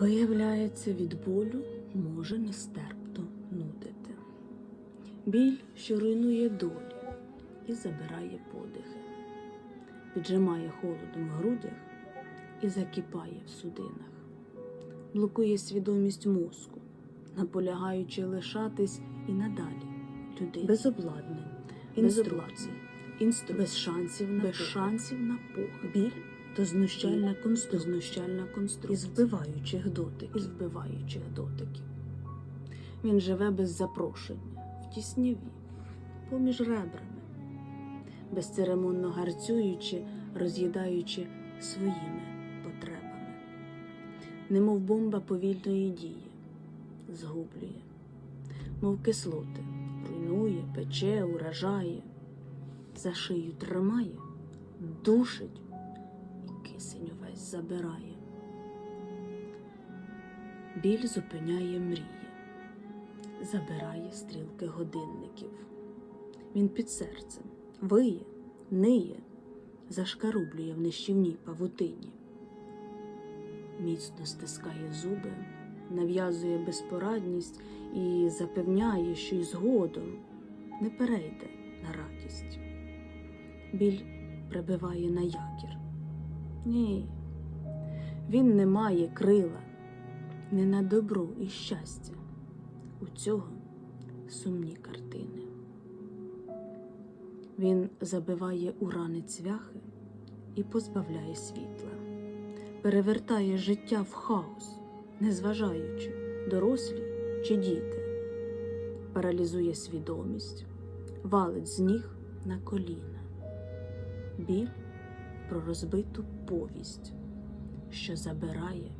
Виявляється, від болю може нестерпно нудити. Біль, що руйнує долі і забирає подихи, піджимає холодом в грудях і закипає в судинах, блокує свідомість мозку, наполягаючи лишатись і надалі людей без обладнань, інструкцій, інстру... без шансів на без шансів на пох. Біль то знущальна конструкція, знущальна конструкція. Із вбиваючих дотиків, із вбиваючих дотиків. Він живе без запрошення, в тісняві, поміж ребрами, безцеремонно гарцюючи, роз'їдаючи своїми потребами, немов бомба повільної дії, згублює, мов кислоти, руйнує, пече, уражає, за шию тримає, душить. і забирає. Біль зупиняє мрії, забирає стрілки годинників. Він під серцем виє, ниє, зашкарублює в нищівній павутині. Міцно стискає зуби, нав'язує безпорадність і запевняє, що й згодом не перейде на радість. Біль прибиває на якір. Ні, він не має крила, не на добро і щастя. У цього сумні картини. Він забиває у рани цвяхи і позбавляє світла, перевертає життя в хаос, незважаючи, дорослі чи діти, паралізує свідомість, валить з ніг на коліна, біль про розбиту повість, що забирає.